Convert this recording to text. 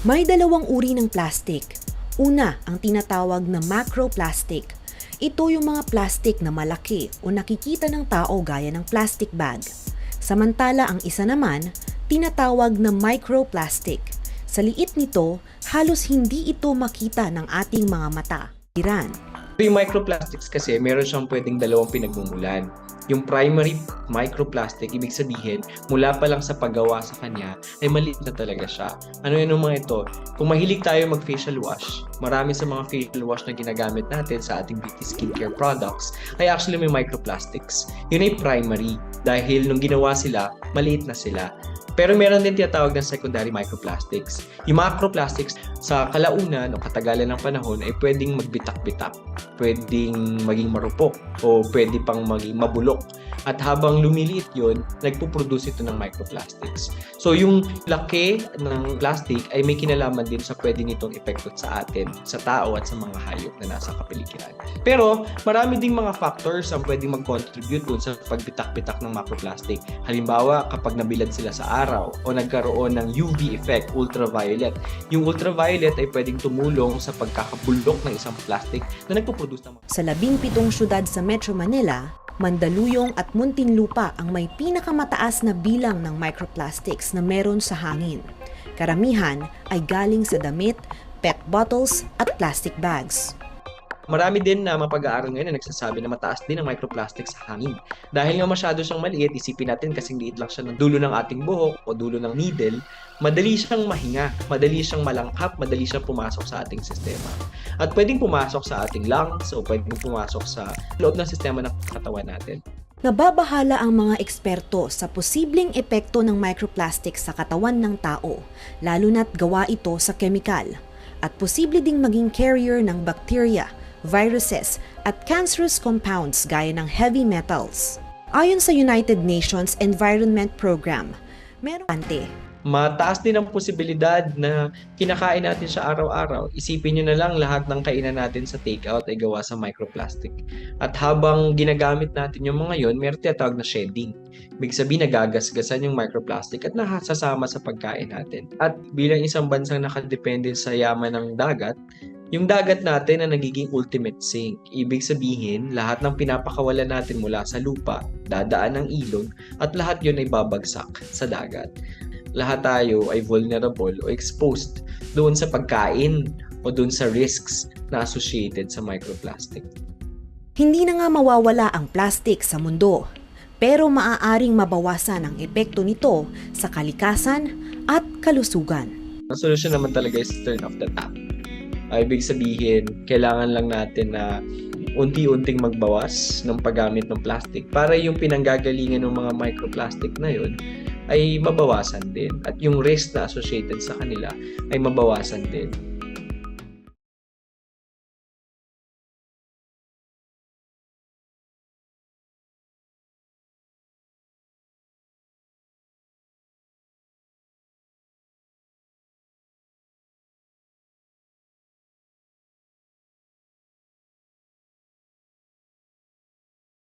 May dalawang uri ng plastic. Una, ang tinatawag na macroplastic. Ito yung mga plastic na malaki o nakikita ng tao gaya ng plastic bag. Samantala ang isa naman, tinatawag na microplastic. Sa liit nito, halos hindi ito makita ng ating mga mata. Iran. Yung microplastics kasi, meron siyang pwedeng dalawang pinagmumulan. Yung primary microplastic, ibig sabihin, mula pa lang sa paggawa sa kanya, ay maliit na talaga siya. Ano yun yung mga ito? Kung mahilig tayo mag-facial wash, marami sa mga facial wash na ginagamit natin sa ating beauty skincare products, ay actually may microplastics. Yun ay primary, dahil nung ginawa sila, maliit na sila. Pero meron din tinatawag ng secondary microplastics. Yung macroplastics, sa kalaunan o katagalan ng panahon ay pwedeng magbitak-bitak, pwedeng maging marupok, o pwede pang maging mabulok. At habang lumiliit yun, nagpuproduce ito ng microplastics. So yung laki ng plastic ay may kinalaman din sa pwede nitong epekto sa atin, sa tao at sa mga hayop na nasa kapaligiran. Pero marami ding mga factors ang pwedeng mag-contribute dun sa pagbitak-bitak ng macroplastic. Halimbawa, kapag nabilad sila sa araw o nagkaroon ng UV effect, ultraviolet. Yung ultraviolet ay pwedeng tumulong sa pagkakabulok ng isang plastic na nagpo-produce ng Sa labing pitong syudad sa Metro Manila, Mandaluyong at Muntinlupa ang may pinakamataas na bilang ng microplastics na meron sa hangin. Karamihan ay galing sa damit, pet bottles at plastic bags. Marami din na mapag-aaral ngayon na nagsasabi na mataas din ang microplastics sa hangin. Dahil nga masyado siyang maliit, isipin natin kasing liit lang siya ng dulo ng ating buhok o dulo ng needle, madali siyang mahinga, madali siyang malangkap, madali siyang pumasok sa ating sistema. At pwedeng pumasok sa ating lungs o pwedeng pumasok sa loob ng sistema ng katawan natin. Nababahala ang mga eksperto sa posibleng epekto ng microplastics sa katawan ng tao, lalo na't gawa ito sa kemikal, at posible ding maging carrier ng bacteria, viruses, at cancerous compounds gaya ng heavy metals. Ayon sa United Nations Environment Program, meron ante mataas din ang posibilidad na kinakain natin siya araw-araw. Isipin nyo na lang lahat ng kainan natin sa takeout ay gawa sa microplastic. At habang ginagamit natin yung mga yon, meron tinatawag na shedding. Ibig sabihin, nagagasgasan yung microplastic at nakasasama sa pagkain natin. At bilang isang bansang nakadepende sa yaman ng dagat, yung dagat natin na nagiging ultimate sink. Ibig sabihin, lahat ng pinapakawalan natin mula sa lupa, dadaan ng ilog, at lahat yun ay babagsak sa dagat lahat tayo ay vulnerable o exposed doon sa pagkain o doon sa risks na associated sa microplastic. Hindi na nga mawawala ang plastic sa mundo, pero maaaring mabawasan ang epekto nito sa kalikasan at kalusugan. Ang solusyon naman talaga is turn off the tap. Uh, ibig sabihin, kailangan lang natin na unti-unting magbawas ng paggamit ng plastic para yung pinanggagalingan ng mga microplastic na yun ay mabawasan din at yung risk na associated sa kanila ay mabawasan din.